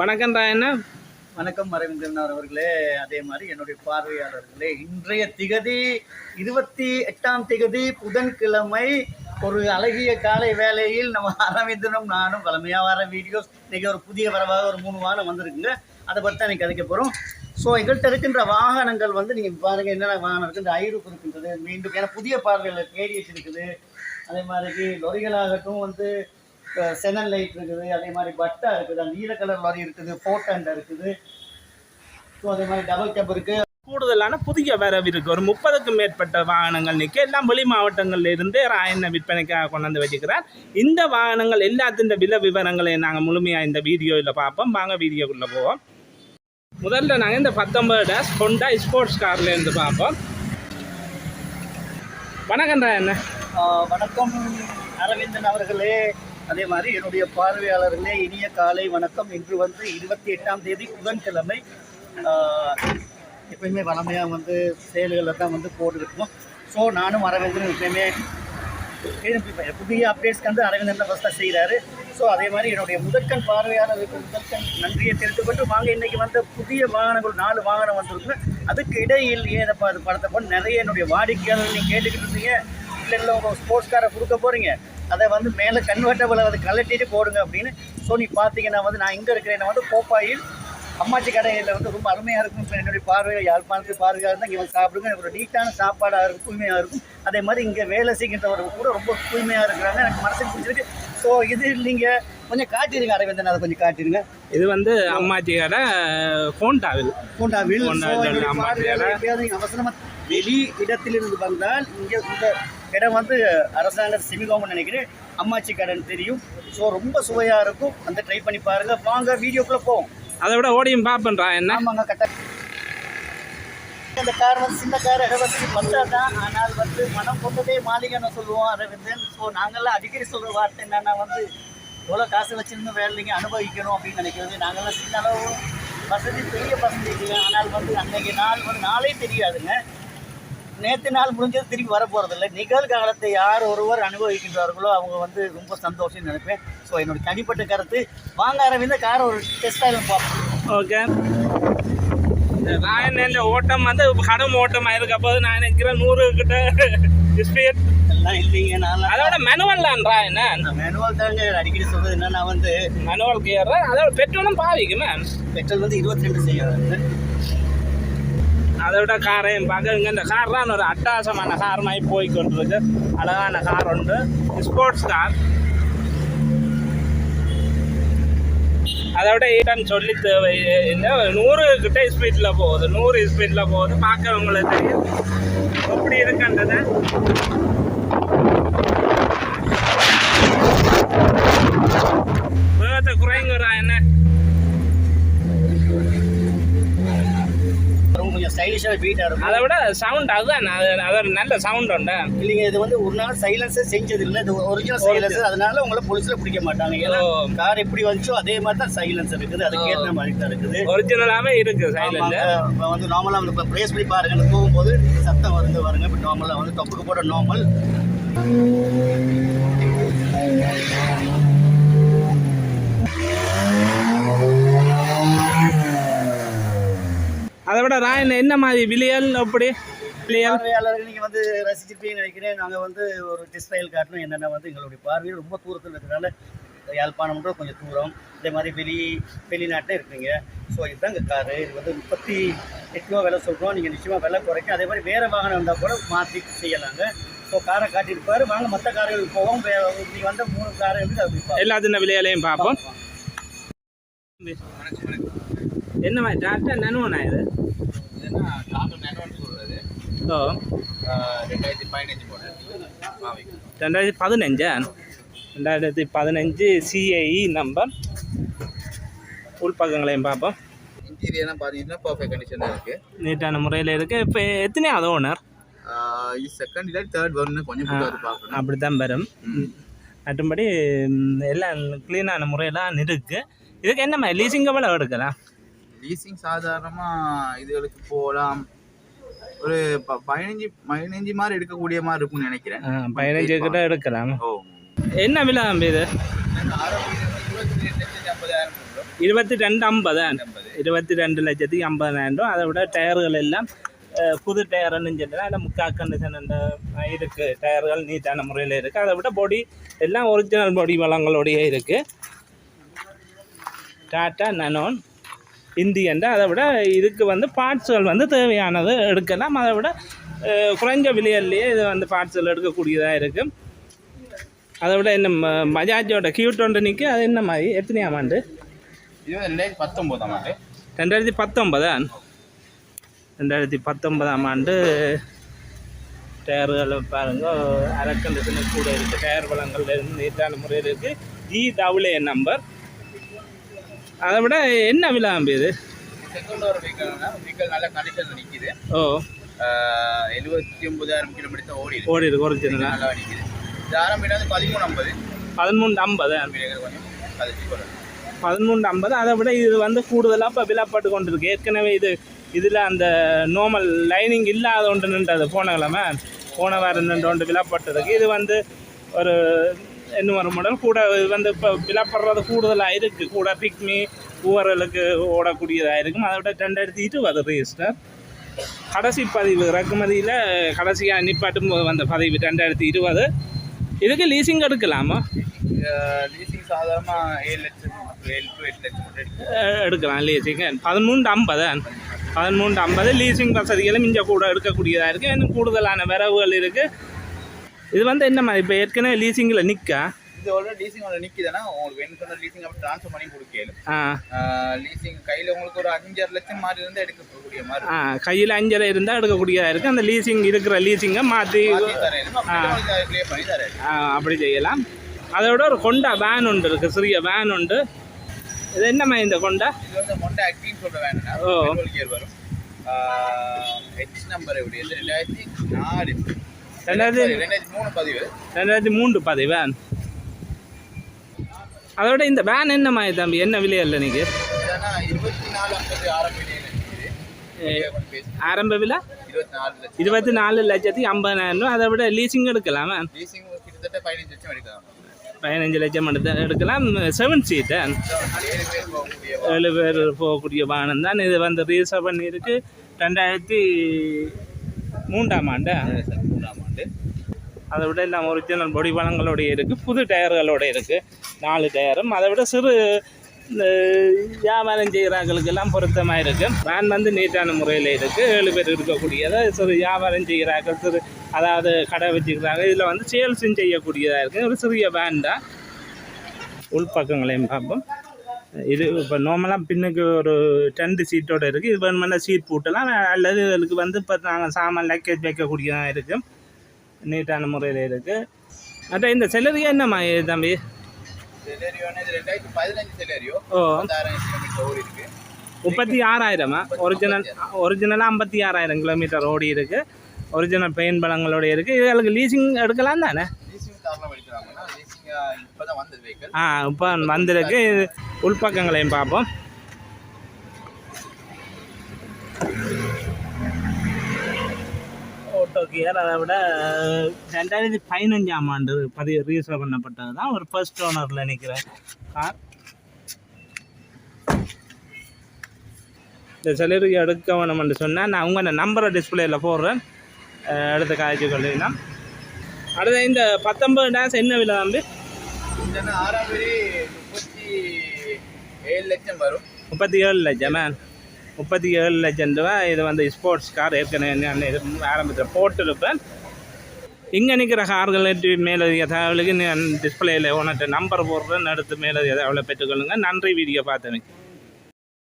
வணக்கம்டா என்ன? வணக்கம் அரவிந்தன் அவர்களே. அதே மாதிரி என்னுடைய பார்வையாளர்களே இன்றைய திகதி இருபத்தி எட்டாம் திகதி புதன்கிழமை ஒரு அழகிய காலை வேலையில் நம்ம அரவிந்தனும் நானும் பழமையாக வர வீடியோஸ் இன்றைக்கி ஒரு புதிய வரவாக ஒரு மூணு வாரம் வந்திருக்குங்க. அதை பற்றி தான் இன்னைக்கு கதைக்க போகிறோம் ஸோ எங்கள்கிட்ட இருக்கின்ற வாகனங்கள் வந்து நீங்கள் பாருங்கள் என்னென்ன வாகனம் இருக்குது இந்த ஐரூப் இருக்கின்றது மீண்டும் ஏன்னா புதிய பார்வையில் கேடிஎஸ் இருக்குது. அதே மாதிரி லொரிகளாகட்டும் வந்து செனல் லைட் இருக்குது அதே மாதிரி பட்டா இருக்குது அந்த நீல கலர் லாரி இருக்குது ஃபோர்டண்ட் இருக்குது. ஸோ அதே மாதிரி டபுள் கேப் இருக்குது கூடுதலான புதிய வரவு இருக்கு. ஒரு முப்பதுக்கும் மேற்பட்ட வாகனங்கள் நிற்க எல்லாம் வெளி மாவட்டங்கள்ல இருந்து ராயண்ண விற்பனைக்காக கொண்டு வந்து வச்சுக்கிறார் இந்த வாகனங்கள் எல்லாத்தின் விலை விவரங்களை நாங்கள் முழுமையாக இந்த வீடியோவில் பார்ப்போம். வாங்க வீடியோக்குள்ளே போவோம். முதல்ல நாங்கள் இந்த பத்தொன்பது டேஸ் ஹொண்டா ஸ்போர்ட்ஸ் கார்ல இருந்து பார்ப்போம். என்ன ஆஹ் வணக்கம் அரவிந்தன் அவர்களே. அதே மாதிரி என்னுடைய பார்வையாளர்களே இனிய காலை வணக்கம். இன்று வந்து இருபத்தி எட்டாம் தேதி புதன்கிழமை. எப்பயுமே வளமையாக வந்து செயல்களில் தான் வந்து போட்டுருக்கோம் ஸோ நானும் அரவிந்தன் எப்பயுமே புதிய அப்டேட்ஸ்க்கு வந்து அரவிந்தன் தான் ஃபஸ்ட்டாக செய்கிறாரு ஸோ அதே மாதிரி என்னுடைய முதற்கண் பார்வையாளருக்கு முதற்கண் நன்றியை தெரிந்து கொண்டு வாங்க இன்னைக்கு வந்து புதிய வாகனங்கள் நாலு வாகனம் வந்திருக்கு அதுக்கு இடையில் ஏன் அது படத்தை போட்டு நிறைய என்னுடைய வாடிக்கையாளர்கள் நீங்கள் கேட்டுக்கிட்டு இருந்தீங்க. இல்லை இல்லை உங்கள் ஸ்போர்ட்ஸ் காரை கொடுக்க போகிறீங்க அதை வந்து மேலே கன்வெர்ட்டபிள் அதை கலட்டிட்டு போடுங்க அப்படின்னு ஸோ நீ பார்த்தீங்கன்னா வந்து நான் எங்கே இருக்கிறேன் வந்து கோப்பாயில் அம்மாச்சி கடையில் வந்து ரொம்ப அருமையாக இருக்கும். என்னுடைய பார்வையில் யாழ்ப்பாணத்துக்கு பார்வையாக இருந்தால் இங்கே வந்து சாப்பிடுங்க. எனக்கு ஒரு நீட்டான சாப்பாடாக இருக்கும் தூய்மையாக இருக்கும். அதே மாதிரி இங்கே வேலை செய்கின்றவர்கள் கூட ரொம்ப தூய்மையாக இருக்கிறாங்க. எனக்கு மனசுக்கு பிடிச்சிருக்கு. ஸோ இது நீங்கள் கொஞ்சம் காட்டிடுங்க அரவிந்தன் அதை கொஞ்சம் காட்டிடுங்க. இது வந்து பார்வையாளர் வேற. எப்பயாவது நீங்கள் அவசரமாக வெளி இடத்திலிருந்து வந்தால் இங்கே இந்த இடம் வந்து அரசாங்க செமிகோமன் நினைக்கிறேன். அம்மாச்சி கடன் தெரியும். ஸோ ரொம்ப சுவையாக இருக்கும். அந்த ட்ரை பண்ணி பாருங்கள் வாங்க வீடியோக்குள்ளே போவோம். அதை விட ஓடியும் பார்ப்பேன்டா என்ன? ஆமாங்க கரெக்டாக இந்த கார் வந்து சின்ன கார் வசதி பத்தா தான் ஆனால் வந்து மனம் கொண்டதே மாளிகைன்னு சொல்லுவோம் அரவிந்தன். ஸோ நாங்கள்லாம் அடிக்கடி சொல்கிற வார்த்தை என்னன்னா வந்து எவ்வளோ காசு வச்சிருந்து வேலை நீங்கள் அனுபவிக்கணும் அப்படின்னு நினைக்கிறது. நாங்கள்லாம் சின்ன அளவு வசதி பெரிய வசதி இல்லை ஆனால் வந்து அன்னைக்கு நாள் வந்து நாளே தெரியாதுங்க. நேற்று நாள் முடிஞ்சது திருப்பி வர போகிறதில்ல நிகழ்காலத்தை யார் ஒருவர் அனுபவிக்கின்றார்களோ அவங்க வந்து ரொம்ப சந்தோஷம்னு நினைப்பேன். ஸோ என்னோட தனிப்பட்ட கருத்து வாங்க அரவிந்த காரை ஒரு டெஸ்ட் ஆகும் பார்ப்போம். ஓகே நான் இந்த ஓட்டம் வந்து கடும் ஓட்டம். போது நான் நினைக்கிறேன் நூறு கிட்ட ஸ்பீட் எல்லாம் இல்லைங்க நான் அதோட மேனுவல்லான்றா என்ன? மேனுவல் தாங்க அடிக்கடி சொல்றது என்னன்னா வந்து மேனுவல் கியர் அதோட பெட்ரோலும் பாவிக்குமே பெட்ரோல் வந்து இருபத்தி ரெண்டு செய்யாது. அதை விட காரையும் பார்க்க. இங்கே இந்த கார் தான் ஒரு அட்டாசமான கார் மாதிரி போய் கொண்டிருக்கு. அழகான கார் உண்டு. ஸ்போர்ட்ஸ் கார் அதை விட ஈட்டன் சொல்லி தேவை இல்லை. நூறு கிட்ட ஸ்பீடில் போகுது. நூறு ஸ்பீடில் போகுது. பார்க்கவங்களுக்கு தெரியும். எப்படி இருக்குன்றது ஸ்டைலிஷாக பீட்டாக இருக்கும். அதை விட சவுண்ட் அதுதான். அது நல்ல சவுண்ட் உண்டு? இல்லைங்க இது வந்து ஒரு நாள் சைலன்ஸர் செஞ்சது இல்லை இது ஒரிஜினல் சைலன்சர் அதனால உங்களை போலீஸில் பிடிக்க மாட்டாங்க. ஏன்னா. கார் எப்படி வந்துச்சோ அதே மாதிரி தான் சைலன்சர் இருக்குது. அதுக்கு ஏற்ற மாதிரி தான் இருக்குது. ஒரிஜினலாகவே இருக்கு சைலண்ட் ஆமாங்க. இப்ப வந்து நார்மலாக வந்து இப்போ ப்ரேஸ் பண்ணி பாருங்க. இந்த போகும்போது சத்தம் வருது பாருங்க. இப்போ நார்மலாக வந்து தொப்புக்கு போட நார்மல் அதை விட ராயன் என்ன மாதிரி விலியல் அப்படி? பார்வையாளர்கள் நீங்கள் வந்து ரசிச்சிருப்பீங்கன்னு நினைக்கிறேன். நாங்கள் வந்து ஒரு டிஸ்டைல் காட்டணும். என்னென்ன வந்து எங்களுடைய பார்வையில் ரொம்ப தூரத்தில் இருக்கிறனால யாழ்ப்பாணம்ன்ற கொஞ்சம் தூரம். இதே மாதிரி வெளி வெளிநாட்டில் இருக்கிறீங்க. ஸோ இதுதான் எங்கள் காரு. இது வந்து முப்பத்தி எட்டு ரூபா விலை சொல்கிறோம் நீங்கள் நிச்சயமாக விலை குறைக்கும். அதே மாதிரி வேறு வாகனம் இருந்தால் கூட மாற்றி செய்யலாங்க. ஸோ காரை காட்டியிருப்பாரு. வாங்க மற்ற கார்களுக்கு போவோம். நீங்கள் வந்த மூணு காரை வந்து அப்படி. எல்லாத்தின விலையிலையும் பார்ப்போம். என்ன மாதிரி டாட்டா நனுவனா இது? நேனோன்னு சொல்றது. ஓ. ரெண்டாயிரத்தி பதினஞ்சு மாடல் ரெண்டாயிரத்தி பதினஞ்சா? ரெண்டாயிரத்தி பதினஞ்சு சிஐஇ நம்பர் உள்பக்கங்களையும் பார்ப்போம். இன்டீரியர்லாம் பார்த்தீங்கன்னா பர்ஃபெக்ட் கண்டிஷனில் இருக்கு. நீட்டான முறையில் இருக்குது இப்போ எத்தனையாவது ஓனர் செகண்ட் இல்லை தேர்ட் வரணும் கொஞ்சம் அப்படி தான் வரும். மற்றும்படி எல்லாம் க்ளீனான முறையெல்லாம் இருக்குது இதுக்கு என்ன மாதிரி? லீசிங் எவ்வளோ எடுக்கலாம்? லீசிங் சாதாரணமாக இதுகளுக்கு போகலாம். ஒரு ப- பதினஞ்சு பதினஞ்சு மாதிரி எடுக்கக்கூடிய மாதிரி இருக்கும்னு நினைக்கிறேன். பதினஞ்சு கிட்ட எடுக்கலாம். ஓ. என்ன விலை தம்பி இது? இருபத்தி ரெண்டு லட்சத்தி ஐம்பதாயிரம் சொல்கிறோம் இருபத்தி ரெண்டு ஐம்பது. இருபத்தி ரெண்டு லட்சத்தி ஐம்பதாயிரம். ரூபா அதை விட டயர்கள் எல்லாம் புது டயர்னு சொல்லினா அதில் முக்கா கண்டிஷன் இருக்குது டயர்கள் நீட்டான முறையில் இருக்குது அதை விட பொடி எல்லாம் ஒரிஜினல் பொடி வளங்களோடையே இருக்குது டாட்டா நனோன் இந்தியன் அதை விட இதுக்கு வந்து பார்ட்ஸுகள் வந்து தேவையானது எடுக்கலாம் அதை விட குறைஞ்ச விலையிலேயே இது வந்து பார்ட்ஸுகள் எடுக்கக்கூடியதாக இருக்குது அதை விட என்ன ம- பஜாஜோட கியூட் ஒன்று நிற்க அது என்ன மாதிரி? எத்தனையாம் ஆண்டு? ரெண்டாயிரத்தி பத்தொம்போதாம் ஆண்டு. ரெண்டாயிரத்தி பத்தொன்பதா? ரெண்டாயிரத்தி பத்தொன்பதாம் ஆண்டு டயர்கள் பாருங்க அரைக்கண்டிஷன் கூட இருக்குது டயர் வளங்கள் இருந்து நீட்டான முறையில் இருக்குது ஜி டபுள் ஏ நம்பர் அதை விட என்ன விலை இது செகண்ட் ஒரு வெஹிக்கல்னா வெஹிக்கல் நல்ல கண்டிஷனில் நிற்கிது ஓ. எழுபத்தி ஒன்பதாயிரம் கிலோமீட்டர் ஓடி ஓடி இருக்கு ஒரிஜினலாக நல்லா நிற்கிது இது வந்து பதிமூணு ஐம்பது. பதிமூணு ஐம்பது கொஞ்சம் பதிமூணு ஐம்பது அதை விட இது வந்து கூடுதலாக இப்போ விலைப்பட்டு கொண்டு இருக்கு ஏற்கனவே இது இதில் அந்த நார்மல் லைனிங் இல்லாத ஒன்று நின்றது போன கிழமை. போன வாரம் நின்ற ஒன்று விலைப்பட்டதுக்கு. இது வந்து ஒரு இன்னும் ஒரு மாடல் கூட இது வந்து இப்போ விலைப்படுறது கூடுதலாக இருக்குது கூட பிக்மி ஊரலுக்கு ஓடக்கூடியதாக இருக்கும் அதை விட ரெண்டாயிரத்தி இருபது ரெஜிஸ்டர் கடைசி பதிவு இறக்குமதியில் கடைசியாக நிப்பாட்டும் வந்த பதிவு ரெண்டாயிரத்தி இருபது இதுக்கு லீசிங் எடுக்கலாமா லீசிங் சாதாரணமாக ஏழு லட்சம் ஏழு டு எட்டு லட்சம் எடுக்கலாம் லீசிங் பதிமூன்று ஐம்பது பதிமூன்று ஐம்பது லீசிங் வசதிகளும் இங்கே கூட எடுக்கக்கூடியதாக இருக்குது இன்னும் கூடுதலான வரவுகள் இருக்குது இது வந்து என்ன மாதிரி? இப்போ ஏற்கனவே லீசிங்கில் நிற்கா இது ஆல்ரெடி லீசிங் ஒன்று நிற்கிதுன்னா உங்களுக்கு வேணும் சொன்ன லீசிங் அப்படி ட்ரான்ஸ்ஃபர் பண்ணி கொடுக்கல ஆ. லீசிங் கையில் உங்களுக்கு ஒரு அஞ்சாறு லட்சம் மாதிரி இருந்து எடுக்கக்கூடிய மாதிரி ஆ கையில் அஞ்சரை இருந்தால் எடுக்கக்கூடியதாக இருக்குது அந்த லீசிங் இருக்கிற லீசிங்கை மாற்றி தரேன். அப்படி செய்யலாம். அதோட ஒரு கொண்டா வேன் உண்டு இருக்குது சிறிய வேன் உண்டு. இது என்னம்மா இந்த கொண்டா? இது வந்து மொண்டை ஆக்டிங் சொல்ல வேண்டாம் ஓ. வரும். ஹெச் நம்பர் எப்படி ரெண்டாயிரத்தி நாலு. ரெண்டாயிரத்தி மூணு பதிவு. ரெண்டாயிரத்தி மூன்று பாதி வேன் அதோட இந்த வேன் என்னம்மா இது தம்பி? என்ன விலையல்ல நீங்கள் ஆரம்ப விலை? இருபத்தி நாலு லட்சத்தி ஐம்பதாயிரம் ரூபா அதை விட லீசிங் எடுக்கலாமா பதினஞ்சு லட்சம் எடுத்து எடுக்கலாம். செவன் சீட்டு ஏழு பேர் போகக்கூடிய வாகனம் தான். இது வந்து ரீசர்வ் பண்ணியிருக்கு. ரெண்டாயிரத்தி மூன்றாம் ஆண்டு. மூணாம் ஆண்டு. அதை விட இல்லாமல் ஒரிஜினல் பொடி வளங்களோடய இருக்குது புது டயர்களோட இருக்குது நாலு டயரும் அதை விட சிறு இந்த வியாபாரம் செய்கிறாங்களுக்கு எல்லாம் பொருத்தமாக இருக்குது வேன் வந்து நீட்டான முறையில் இருக்குது ஏழு பேர் இருக்கக்கூடியதை சிறு வியாபாரம் செய்கிறார்கள் சிறு அதாவது கடை வச்சுக்கிறாங்க. இதில் வந்து சேல்ஸும் செய்யக்கூடியதாக இருக்குது ஒரு சிறிய வேன் தான். உள்பக்கங்களையும் பார்ப்போம். இது இப்போ நார்மலாக பின்னுக்கு ஒரு டென்ட் சீட்டோட இருக்குது இது வேணுமென்னா சீட் போட்டலாம் அல்லது இதுக்கு வந்து இப்போ நாங்கள் சாமான் லக்கேஜ் வைக்கக்கூடியதாக இருக்குது நீட்டான முறையில் இருக்குது அதான் இந்த செலரியா என்னம்மா இது தம்பி? ஓ. முப்பத்தி ஆறாயிரமா? ஒரிஜினல் ஒரிஜினலாக ஐம்பத்தி ஆறாயிரம் கிலோமீட்டர் ஓடி இருக்குது ஒரிஜினல் பெயின் பழங்களோட இருக்குது இதுகளுக்கு லீசிங் எடுக்கலாம் தானே? ஆ இப்போ வந்திருக்கு. இது உள்பக்கங்களையும் பார்ப்போம். ஓட்டோ கியர் அதை விட ரெண்டாயிரத்தி பதினஞ்சாம் ஆண்டு பதிவு ரீசர்வ் பண்ணப்பட்டது தான் ஒரு ஃபர்ஸ்ட் ஓனரில் நிற்கிற கார் இந்த சிலருக்கு எடுக்க வேணும்னு சொன்னால் நான் உங்கள் நம்பரை டிஸ்பிளேயில் போடுறேன். அஹ் எடுத்து காய்ச்சி கொள்ளினா அடுத்த இந்த பத்தொம்பது டேஸ் என்ன விலை தம்பி? ஆறாம் தேதி முப்பத்தி ஏழு லட்சம் வரும். முப்பத்தி ஏழு லட்சம்? முப்பத்தி ஏழு லட்சம் ரூபா இது வந்து ஸ்போர்ட்ஸ் கார் ஏற்கனவே நான் இது ஆரம்பத்தில் போட்டிருப்பேன். இங்கே நிற்கிற கார்கள் மேலதிக தகவலுக்கு நான் டிஸ்பிளேயில் உனக்கு நம்பர் போடுறேன். அடுத்து மேலதிக தகவலை பெற்றுக்கொள்ளுங்க. நன்றி வீடியோ பார்த்தமைக்கு.